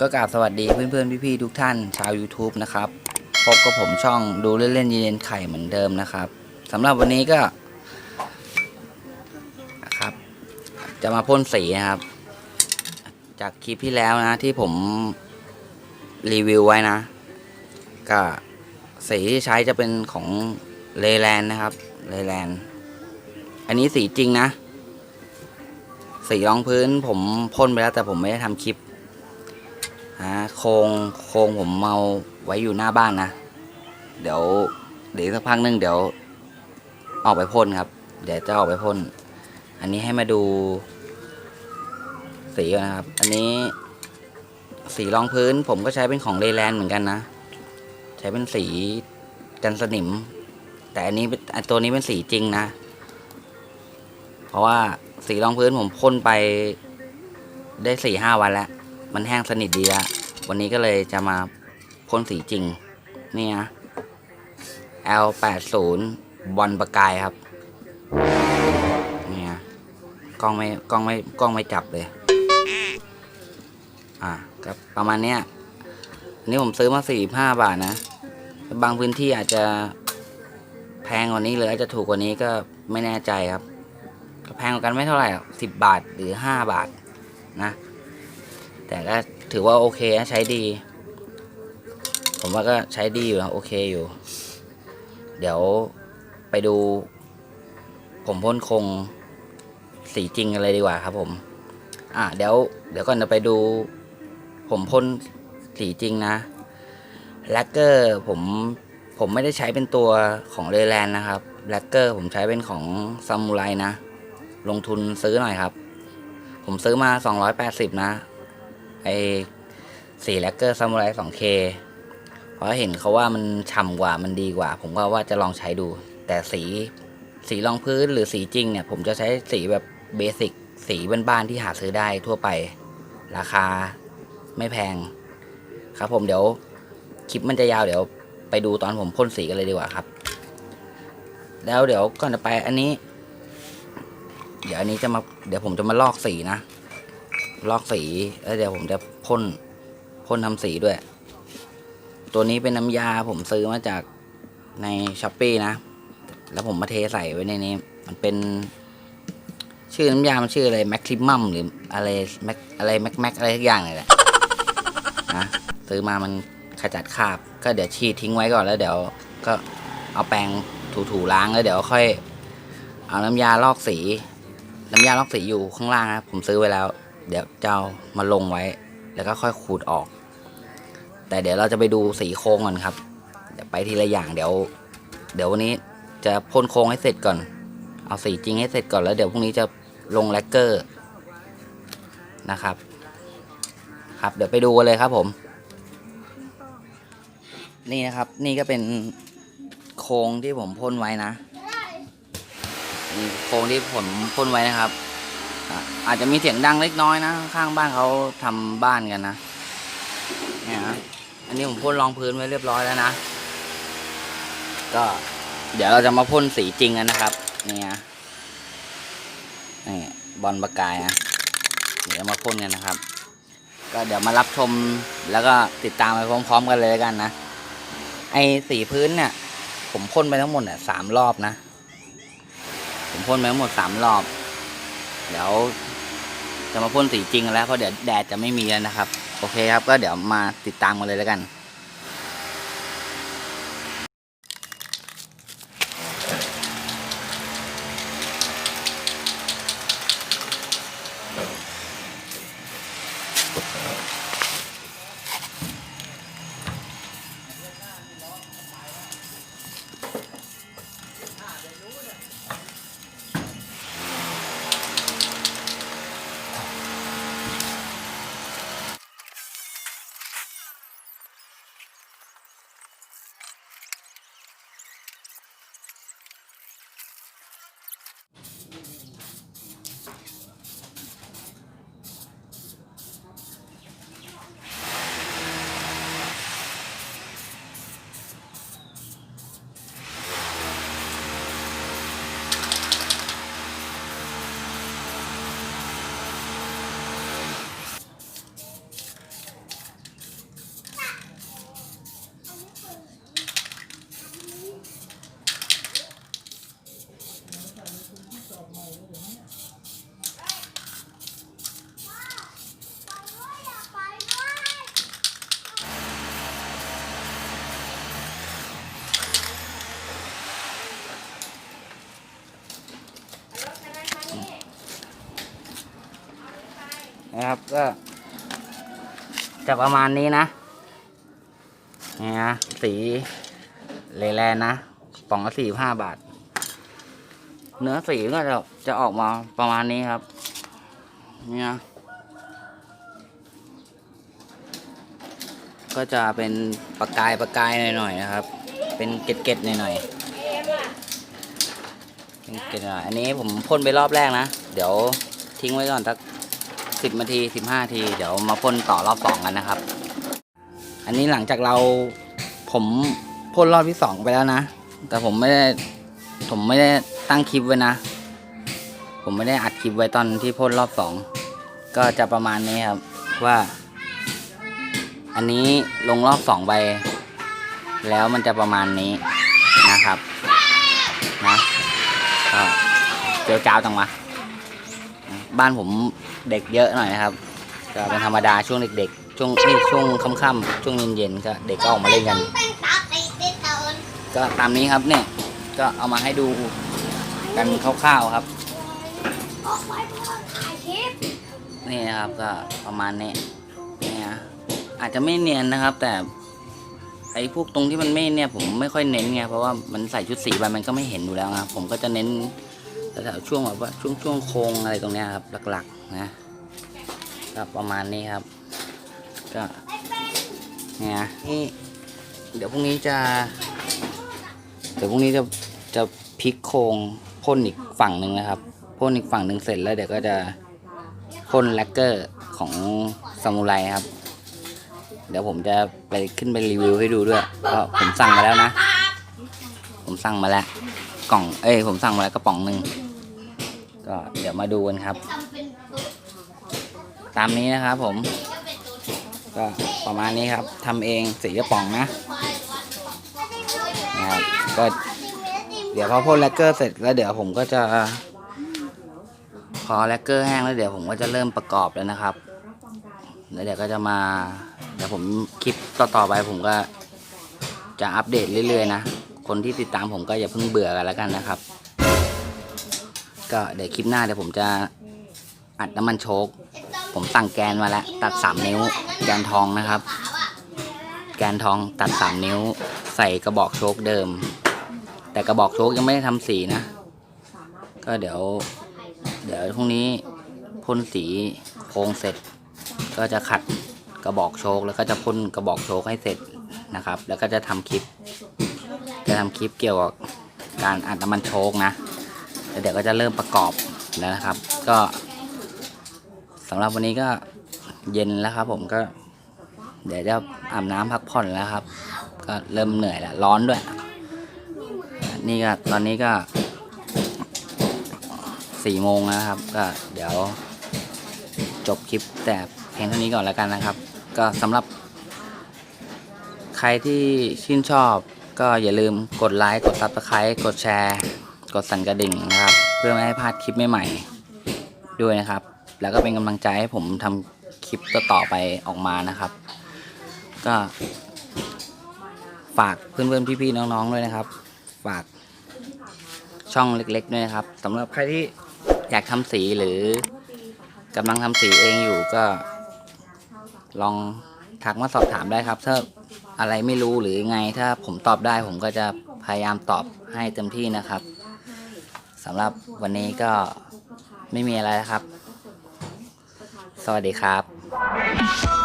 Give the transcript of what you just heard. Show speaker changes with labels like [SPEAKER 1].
[SPEAKER 1] ก็กราบสวัสดีเพื่อนๆ พี่ๆ ทุกท่านชาว YouTube นะครับ พบกับผมช่องดูเล่นๆเย็นไข่เหมือนเดิมนะครับสำหรับวันนี้ก็นะครับ จะมาพ่นสีนะครับ จากคลิปที่แล้วนะที่ผมรีวิวไว้นะ ก็สีที่ใช้จะเป็นของเลแลนนะครับเลแลนอันนี้สีจริงนะ สีรองพื้นผมพ่นไปแล้วแต่ผมไม่ได้ทำคลิป ฮะโครงโครงผมเมาไว้อยู่หน้าบ้านนะ เดี๋ยวเดี๋ยวสักพักหนึงเดี๋ยว ออกไปพ่นครับ เดี๋ยวจะออกไปพ่น อันนี้ให้มาดู สีนะครับ อันนี้ สีรองพื้น ผมก็ใช้เป็นของเลแลนเหมือนกันนะ ใช้เป็นสีกันสนิม แต่อันนี้ตัวนี้เป็นสีจริงนะ เพราะว่าสีรองพื้นผมพ่นไปได้สี่ห้าวันแล้ว มันแห้งสนิทดีล้ววันนี้ก็เลยจะมาพ่นสีจริง นี่นะ L80 บอลประกายครับ นี่นะกล้องไม่กล้องไม่กล้องไม่จับเลย อ่าครับประมาณเนี้ยนนี้ผมซื้อมาสี่ห้าบาทนะ บางพื้นที่อาจจะแพงกว่านี้หรืออาจจะถูกกว่านี้ก็ไม่แน่ใจครับแพงกว่ากันไม่เท่าไหร่สิบบาทหรือห้าบาทนะ แต่ก็ถือว่าโอเคนะใช้ดี ผมว่าก็ใช้ดีอยู่นะโอเคอยู่ เดี๋ยวไปดู ผมพ่นคงสีจริงกันเลยดีกว่าครับผม อะเดี๋ยว เดี๋ยวก่อนจะไปดู ผมพ่นสีจริงนะแลกเกอร์ผมผมไม่ได้ใช้เป็นตัวของเรแลนนะครับแลกเกอร์ผมใช้เป็นของซามูไรนะ ลงทุนซื้อหน่อยครับ ผมซื้อมา 280 นะ ไอสีแลกเกอร์ซามูไร 2K เพราะเห็นเขาว่ามันฉ่ำกว่ามันดีกว่า ผมก็ว่าจะลองใช้ดู แต่สีสีรองพื้นหรือสีจริงเนี่ย ผมจะใช้สีแบบเบสิกสีบ้านๆที่หาซื้อได้ทั่วไป ราคาไม่แพง ครับผมเดี๋ยวคลิปมันจะยาวเดี๋ยวไปดูตอนผมพ่นสีกันเลยดีกว่าครับ แล้วเดี๋ยวก่อนจะไปอันนี้ เดี๋ยวอันนี้จะมาเดี๋ยวผมจะมาลอกสีนะ ลอกสีแล้วเดี๋ยวผมจะพ่นพ่นทำสีด้วย ตัวนี้เป็นน้ำยาผมซื้อมาจากในช้อปปีนะ แล้วผมมาเทใส่ไว้ในนี้ มันเป็น ชื่อน้ำยา มันชื่ออะไรแมคคิมัมหรืออะไรแม็กอะไรแม็กแม็กอะไรทุกอย่างเลยแหละนะซื้อมามันขจัดคราบ ก็เดี๋ยวฉีดทิ้งไว้ก่อนแล้วเดี๋ยว ก็เอาแปรงถูๆล้างแล้วเดี๋ยวค่อย เอาน้ำยาลอกสี น้ำยาลอกสีอยู่ข้างล่างนะผมซื้อไว้แล้ว เดี๋ยวจะเอามาลงไว้ แล้วก็ค่อยขูดออก แต่เดี๋ยวเราจะไปดูสีโครงก่อนครับ เดี๋ยวไปทีละอย่างเดี๋ยว เดี๋ยววันนี้จะพ่นโครงให้เสร็จก่อน เอาสีจริงให้เสร็จก่อนแล้วเดี๋ยวพรุ่งนี้จะลงแลกเกอร์นะครับ ครับเดี๋ยวไปดูกันเลยครับผม นี่นะครับ นี่ก็เป็นโครงที่ผมพ่นไว้นะโครงที่ผมพ่นไว้นะครับ อาจจะมีเสียงดังเล็กน้อยนะ ข้างบ้านเขาทำบ้านกันนะเนี่ยนะอันนี้ผมพ่นรองพื้นไว้เรียบร้อยแล้วนะ ก็ เดี๋ยวเราจะมาพ่นสีจริงกันนะครับนี่นะนี่บอลประกายนะเดี๋ยวมาพ่นกันนะครับ ก็เดี๋ยวมารับชมแล้วก็ติดตามไปพร้อม ๆ กันเลยกันนะ ไอ้สีพื้นเนี่ย ผมพ่นไปทั้งหมดเนี่ยสามรอบนะ ผมพ่นไปทั้งหมดสามรอบ เดี๋ยวจะมาพ่นสีจริงแล้วเพราะเดี๋ยวแดดจะไม่มีแล้วนะครับ โอเคครับ ก็เดี๋ยวมาติดตามกันเลยแล้วกัน
[SPEAKER 2] น นะ
[SPEAKER 1] ครับก็จะประมาณนี้นะนี่นะสีเลแลนนะกล่องละสี่ห้าบาท เนื้อสีก็จะจะออกมาประมาณนี้ครับเนี่นะก็จะเป็นประกายประกายหน่อยๆนะครับ เป็นเกล็ดๆหน่อยๆเป็นเกล็ดหน่อยอันนี้ผมพ่นไปรอบแรกนะ เดี๋ยวทิ้งไว้ก่อนสัก สิบนาทีสิบห้าที เดี๋ยวมาพ่นต่อรอบสองกันนะครับ อันนี้หลังจากเราผมพ่นรอบที่สองไปแล้วนะ แต่ผมไม่ได้ผมไม่ได้ตั้งคลิปไว้นะ ผมไม่ได้อัดคลิปไว้ตอนที่พ่นรอบสองก็จะประมาณนี้ครับว่า อันนี้ลงรอบสองไปแล้วมันจะประมาณนี้นะครับนะก็เจียวจ้าวจังวะ บ้านผมเด็กเยอะหน่อยนะครับก็เป็นธรรมดาช่วงเด็ก ๆ ช่วงเอ้ยช่วงค่ำๆช่วงเย็นๆก็เด็กก็ออกมาเล่นกัน ก็ตามนี้ครับเนี่ยก็เอามาให้ดูกันคร่าวๆครับนี่นะครับก็ประมาณนี้นี่นะอาจจะไม่เนียนนะครับ แต่ไอ้พวกตรงที่มันไม่เนี่ยผมไม่ค่อยเน้นไงเพราะว่ามันใส่ชุดสีไปมันก็ไม่เห็นอยู่แล้วนะผมก็จะเน้น แถวช่วงแบบว่าช่วงช่วงโครงอะไรตรงเนี้ยครับหลักๆนะก็ประมาณนี้ครับ ก็เนี่ยนี่เดี๋ยวพรุ่งนี้จะ เดี๋ยวพรุ่งนี้จะจะพลิกโครงพ่นอีกฝั่งหนึ่งนะครับพ่นอีกฝั่งหนึ่งเสร็จแล้วเดี๋ยวก็จะพ่นแลกเกอร์ของซามูไรครับ เดี๋ยวผมจะไปขึ้นไปรีวิวให้ดูด้วยก็ผมสั่งมาแล้วนะ ผมสั่งมาแล้ว กล่อง เอ้ยผมสั่งมาแล้วกระป๋องหนึ่งก็เดี๋ยวมาดูกันครับ ตามนี้นะครับผม ก็ประมาณนี้ครับทำเองสีกระป๋องนะนะครับก็เดี๋ยวพอพ่นแลกเกอร์เสร็จแล้วเดี๋ยวผมก็จะพอแลกเกอร์แห้งแล้วเดี๋ยวผมก็จะเริ่มประกอบแล้วนะครับแล้วเดี๋ยวก็จะมา เดี๋ยวผมคลิปต่อๆไปผมก็จะอัปเดตเรื่อยๆนะ คนที่ติดตามผมก็อย่าเพิ่งเบื่อกันแล้วกันนะครับ ก็เดี๋ยวคลิปหน้าเดี๋ยวผมจะอัดน้ำมันโชคผมสั่งแกนมาแล้ว ตัด3นิ้ว แกนทองนะครับ แกนทองตัด3นิ้ว ใส่กระบอกโชคเดิม แต่กระบอกโชคยังไม่ได้ทำสีนะ ก็เดี๋ยว เดี๋ยวพรุ่งนี้พ่นสีโครงเสร็จ ก็จะขัดกระบอกโชคแล้วก็จะพ่นกระบอกโชคให้เสร็จนะครับ แล้วก็จะทำคลิป จะทำคลิปเกี่ยวกับการอัดน้ำมันโชคนะเดี๋ยวก็จะเริ่มประกอบแล้วนะครับ ก็สำหรับวันนี้ก็เย็นแล้วครับ ผมก็ เดี๋ยวจะอาบน้ำพักผ่อนแล้วครับ ก็เริ่มเหนื่อยแล้วร้อนด้วย นี่ก็ตอนนี้ก็สี่โมงแล้วนะครับ ก็เดี๋ยวจบคลิปแต่เพียงเท่านี้ก่อนแล้วกันนะครับ ก็สำหรับใครที่ชื่นชอบ ก็อย่าลืมกดไลค์กดซับสไครต์กดแชร์ กดสั่นกระดิ่งนะครับ เพื่อไม่ให้พลาดคลิปใหม่ๆด้วยนะครับ แล้วก็เป็นกำลังใจให้ผมทำคลิปต่อๆไปออกมานะครับ ก็ฝากเพื่อนๆพี่ๆน้องๆด้วยนะครับ ฝากช่องเล็กๆด้วยนะครับสำหรับใครที่อยากทำสีหรือกำลังทำสีเองอยู่ก็ลองทักมาสอบถามได้ครับถ้า อะไรไม่รู้หรือไง ถ้าผมตอบได้ผมก็จะพยายามตอบให้เต็มที่นะครับสำหรับวันนี้ก็ไม่มีอะไรแล้วครับ สวัสดีครับ